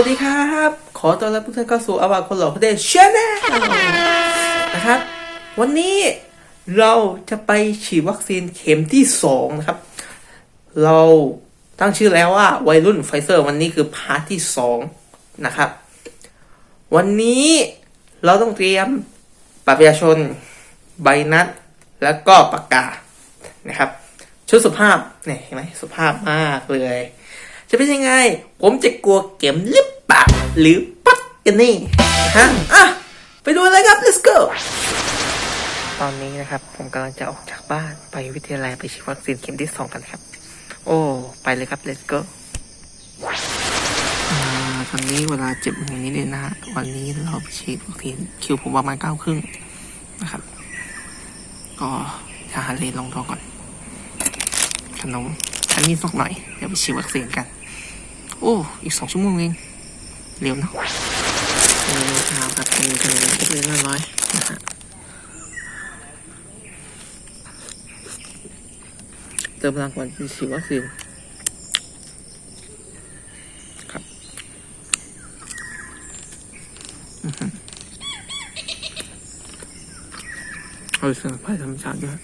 วัสดีครับ ขอต้อนรับทุกท่านเข้าสู่อาวาคนหล่อคนเดชแนลนะครับ วันนี้เราจะไปฉีดวัคซีนเข็มที่สองนะครับ เราตั้งชื่อแล้วว่าวัยรุ่นไฟเซอร์วันนี้คือพาร์ทที่สองนะครับ วันนี้เราต้องเตรียมบัตรประชาชนใบนัด แล้วก็ปากกานะครับ ชุดสุภาพเนี่ยเห็นไหมสุภาพมากเลย จะเป็นยังไง ผมจะกลัวเข็มหรือเปล่าหรือปัดกันนี่ฮะอะไปดูเลยครับ let's go ตอนนี้นะครับ ผมกำลังจะออกจากบ้านไปวิทยาลัยไปฉีดวัคซีนเข็มที่สองกันครับ โอ้ ไปเลยครับ let's go อ่าตอนนี้เวลาเจ็บมือนี้เลยนะฮะวันนี้เราไปฉีดวัคซีนคิวผมประมาณเก้าครึ่งนะครับ ก็จะหาเลนลงตัวก่อน ขนมอันนี้สักหน่อย เดี๋ยวไปฉีดวัคซีนกัน โอ้ อีกสองชั่วโมงเอง เร็วเนอะเร็วเช้าครับเป็นขนมเล็กๆน้อยๆนะฮะเติมพลังก่อนฉีดวัคซีนครับเอาเสื้อผ้าธรรมชาติด้วย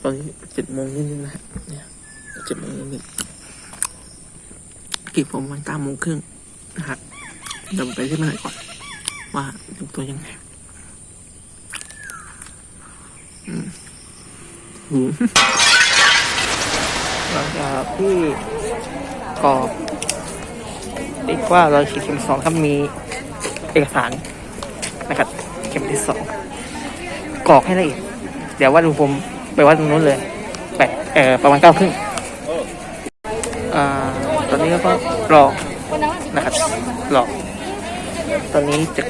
ตอนนี้เจ็ดโมงนิดนึงนะเนี่ยเจ็ดโมงนิดๆกี่ผมวันเก้าโมงครึ่งนะครับเดี๋ยวไปที่มันหน่อยก่อน ว่าดูตัวยังไงอืมหลังจากที่กรอบอีกว่าเราฉีดเข็มสองครับมีเอกสารนะครับ เข็มที่สอง กรอกให้ละเอียดเดี๋ยววัดอุณหภูมิไปวัดตรงนู้นเลยแปดเอ่อประมาณเก้าครึ่งอ่าตอนนี้ก็รอนะครับรอตอนนี้จะ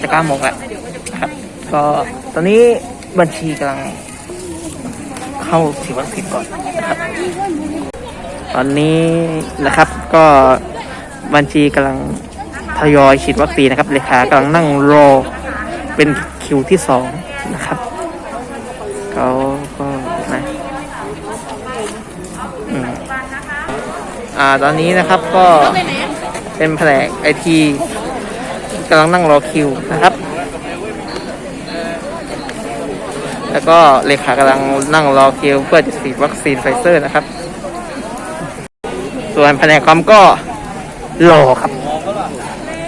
จะเก้าโมงแล้วนะครับ ก็ตอนนี้บัญชีกำลังเข้าฉีดวัคซีนก่อนนะครับ ตอนนี้นะครับก็บัญชีกำลังทยอยฉีดวัคซีนนะครับเลขากำลังนั่งรอเป็นคิวที่สอง นะครับเขาก็นะอืมอ่าตอนนี้นะครับก็เป็นแผนกไอทีกำลังนั่งรอคิวนะครับ แล้วก็เลขากำลังนั่งรอคิว เพื่อจะฉีดวัคซีนไฟเซอร์นะครับ ส่วนแผนกคอมก็รอครับ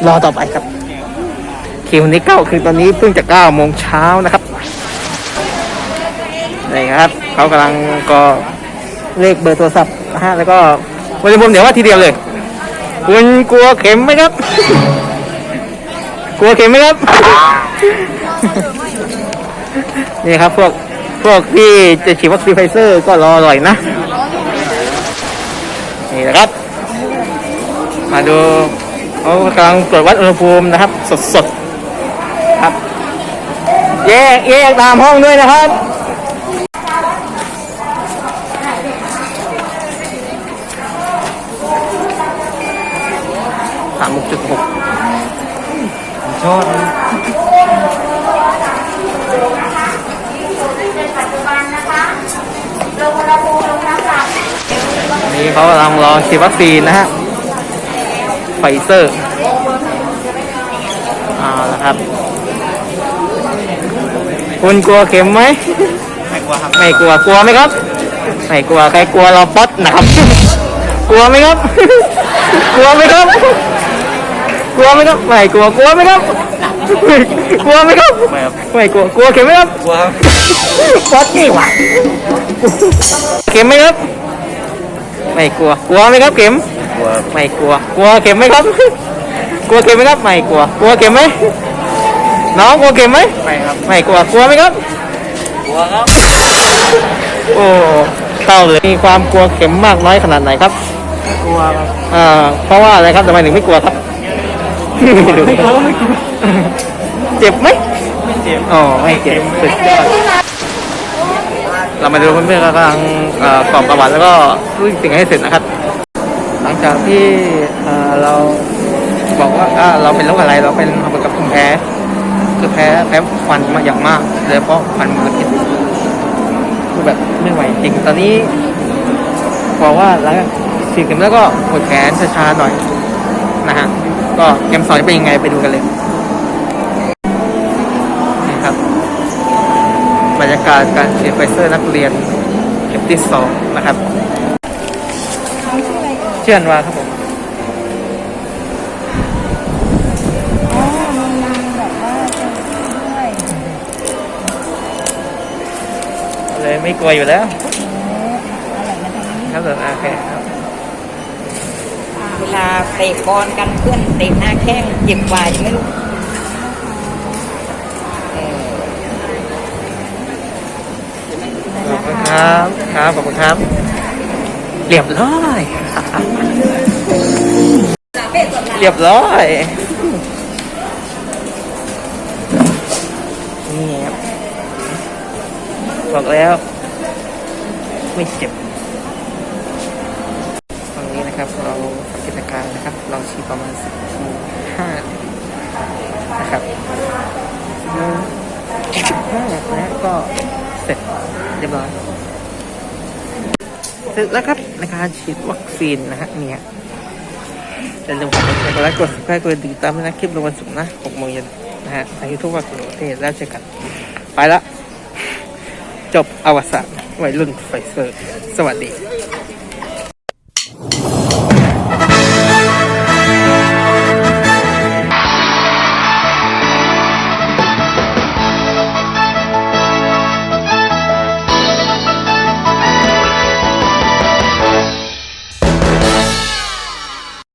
รอต่อไปครับ คิวนี้เก้าคือตอนนี้เพิ่งจะเก้าโมงเช้านะครับ นี่ครับเขากำลังก็เลขเบอร์โทรศัพท์นะฮะแล้วก็วันนี้ผมเดี๋ยวว่าทีเดียวเลยคุณกลัวเข็มไหมครับ กลัวเข็มไหมครับ นี่ครับพวกพวกที่จะฉีดวัคซีนไฟเซอร์ก็รอหน่อยนะ นี่นะครับ มาดูเขากำลังตรวจวัดอุณหภูมินะครับ สดๆครับ แยกแยกตามห้องด้วยนะครับ สามจุดหกชอบนี่เขากำลังรอฉีดวัคซีนนะฮะ ไฟเซอร์เอาละครับ คุณกลัวเข็มไหม ไม่กลัวครับ ไม่กลัว กลัวไหมครับ ไม่กลัว ใครกลัวเราป๊อตนะครับ กลัวไหมครับ กลัวไหมครับ กลัวไหมครับไม่กลัวกลัวไหมครับกลัวไหมครับไม่ครับไม่กลัวกลัวเข็มไหมครับกลัวครับป๊อตนี่หว่าเข็มไหมครับไม่กลัวกลัวไหมครับเข็มกลัวไม่กลัวกลัวเข็มไหมครับ กลัวเข็มไหมครับไม่กลัวกลัวเข็มไหมน้องกลัวเข็มไหมไม่ครับไม่กลัวกลัวไหมครับกลัวครับโอ้เต้าเลยมีความกลัวเข็มมากน้อยขนาดไหนครับกลัวครับอ่าเพราะว่าอะไรครับทำไมถึงไม่กลัวครับ เจ็บไหมไม่เจ็บอ๋อไม่เจ็บสุดยอดเรามาดูเพื่อนๆกำลังเอ่อกรอกประวัติแล้วก็รู้สิ่งให้เสร็จนะครับ หลังจากที่เอ่อเราบอกว่าเราเป็นโรคอะไรเราเป็นเหมือนกับภูมิแพ้คือแพ้แพ้ควันมาอย่างมากโดยเฉพาะควันมลพิษคือแบบไม่ไหวจริงตอนนี้บอกว่าหลังจากฉีดเข็มแล้วก็ปวดแขนชาๆหน่อยนะฮะ ก็เข็มสองจะเป็นยังไงไปดูกันเลยนี่ครับบรรยากาศการฉีดไฟเซอร์นักเรียนเข็มที่สองนะครับเชื่อนว่าครับผมอ๋อมีนางแบบว่าจะด้วยเลยไม่กลัวอยู่แล้วอะไรมาทางนี้ครับผมโอเคครับเว ลาเตะบอลกันเพื่อนเตะหน้าแข้งเจ็บกว่ายังไม่รู้เออขอบคุณครับ ครับ ขอบคุณครับ เรียบร้อย เรียบร้อย นี่ครับ บอกแล้ว ไม่เจ็บตรงนี้นะครับ เราทำกิจการนะครับ เราชีประมาณสิบโมงห้า นะครับสิบห้าแล้วก็เสร็จเรียบร้อยเสร็จแล้วครับในการฉีดวัคซีนนะฮะเนี่ยอย่าลืมกดไลค์กด subscribe กดติดตามด้วยนะคลิปลงวันศุกร์นะ6โมงเย็นนะฮะในทุกวันทั่วประเทศแล้วเจอกัน ไปละจบอวสานวัยรุ่นไฟเซอร์ สวัสดี